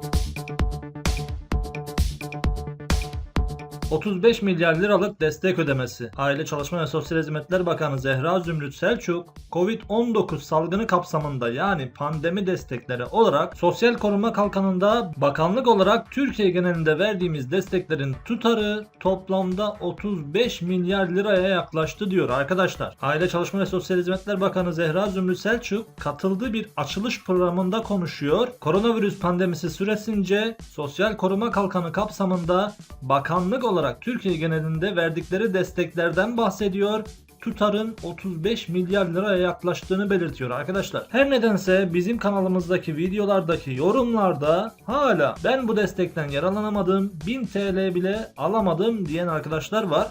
thank you ...35 milyar liralık destek ödemesi. Aile Çalışma ve Sosyal Hizmetler Bakanı Zehra Zümrüt Selçuk, Covid-19 salgını kapsamında yani pandemi destekleri olarak Sosyal Koruma Kalkanı'nda bakanlık olarak Türkiye genelinde verdiğimiz desteklerin tutarı toplamda 35 milyar liraya yaklaştı diyor arkadaşlar. Aile Çalışma ve Sosyal Hizmetler Bakanı Zehra Zümrüt Selçuk katıldığı bir açılış programında konuşuyor. Koronavirüs pandemisi süresince Sosyal Koruma Kalkanı kapsamında bakanlık olarak Türkiye genelinde verdikleri desteklerden bahsediyor tutarın 35 milyar liraya yaklaştığını belirtiyor arkadaşlar. Her nedense bizim kanalımızdaki videolardaki yorumlarda hala ben bu destekten yararlanamadım 1000 TL bile alamadım diyen arkadaşlar var.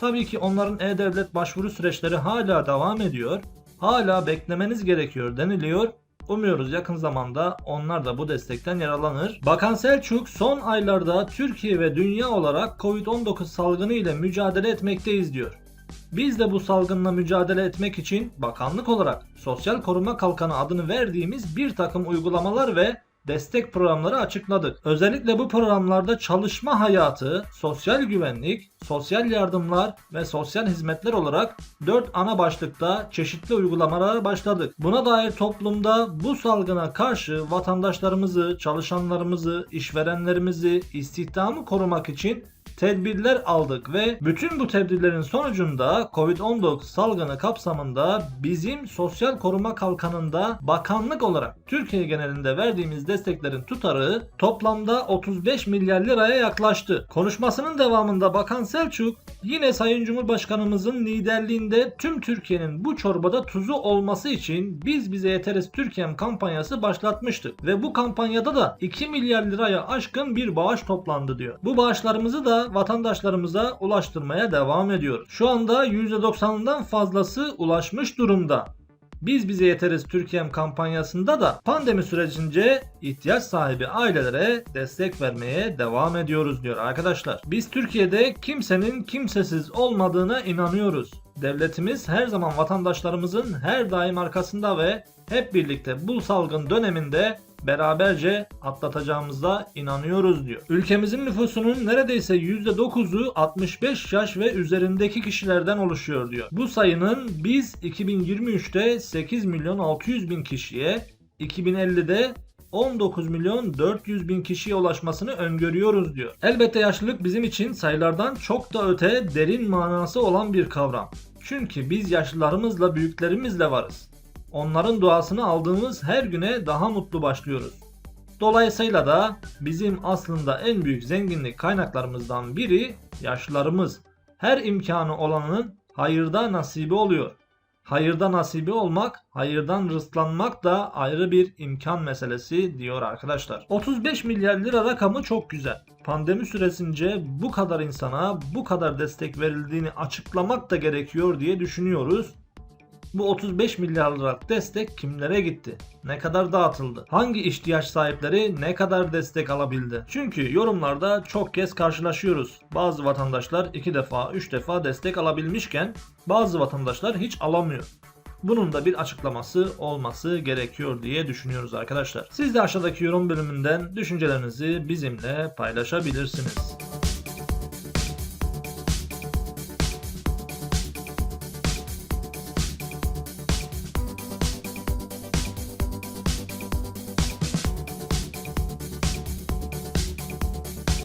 Tabii ki onların e-devlet başvuru süreçleri hala devam ediyor. Hala beklemeniz gerekiyor deniliyor. Umuyoruz yakın zamanda onlar da bu destekten yararlanır. Bakan Selçuk son aylarda Türkiye ve dünya olarak Covid-19 salgını ile mücadele etmekteyiz diyor. Biz de bu salgınla mücadele etmek için bakanlık olarak Sosyal Koruma Kalkanı adını verdiğimiz bir takım uygulamalar ve destek programları açıkladık. Özellikle bu programlarda çalışma hayatı, sosyal güvenlik, sosyal yardımlar ve sosyal hizmetler olarak 4 ana başlıkta çeşitli uygulamalar başladık. Buna dair toplumda bu salgına karşı vatandaşlarımızı, çalışanlarımızı, işverenlerimizi, istihdamı korumak için tedbirler aldık ve bütün bu tedbirlerin sonucunda Covid-19 salgını kapsamında bizim Sosyal Koruma Kalkanı'nda bakanlık olarak Türkiye genelinde verdiğimiz desteklerin tutarı toplamda 35 milyar liraya yaklaştı. Konuşmasının devamında Bakan Selçuk yine Sayın Cumhurbaşkanımızın liderliğinde tüm Türkiye'nin bu çorbada tuzu olması için biz bize yeteriz Türkiye'm kampanyası başlatmıştık ve bu kampanyada da 2 milyar liraya aşkın bir bağış toplandı diyor. Bu bağışlarımızı da vatandaşlarımıza ulaştırmaya devam ediyoruz. Şu anda %90'ından fazlası ulaşmış durumda. Biz bize yeteriz Türkiye'm kampanyasında da pandemi sürecince ihtiyaç sahibi ailelere destek vermeye devam ediyoruz diyor arkadaşlar. Biz Türkiye'de kimsenin kimsesiz olmadığına inanıyoruz. Devletimiz her zaman vatandaşlarımızın her daim arkasında ve hep birlikte bu salgın döneminde beraberce atlatacağımıza inanıyoruz diyor. Ülkemizin nüfusunun neredeyse %9'u 65 yaş ve üzerindeki kişilerden oluşuyor diyor. Bu sayının biz 2023'te 8 milyon 600 bin kişiye, 2050'de 19 milyon 400 bin kişiye ulaşmasını öngörüyoruz diyor. Elbette yaşlılık bizim için sayılardan çok da öte derin manası olan bir kavram. Çünkü biz yaşlılarımızla büyüklerimizle varız. Onların duasını aldığımız her güne daha mutlu başlıyoruz. Dolayısıyla da bizim aslında en büyük zenginlik kaynaklarımızdan biri yaşlılarımız. Her imkanı olanın hayırda nasibi oluyor. Hayırda nasibi olmak, hayırdan rızklanmak da ayrı bir imkan meselesi diyor arkadaşlar. 35 milyar lira rakamı çok güzel. Pandemi süresince bu kadar insana bu kadar destek verildiğini açıklamak da gerekiyor diye düşünüyoruz. Bu 35 milyar liralık destek kimlere gitti? Ne kadar dağıtıldı? Hangi ihtiyaç sahipleri ne kadar destek alabildi? Çünkü yorumlarda çok kez karşılaşıyoruz. Bazı vatandaşlar 2 defa 3 defa destek alabilmişken bazı vatandaşlar hiç alamıyor. Bunun da bir açıklaması olması gerekiyor diye düşünüyoruz arkadaşlar. Siz de aşağıdaki yorum bölümünden düşüncelerinizi bizimle paylaşabilirsiniz.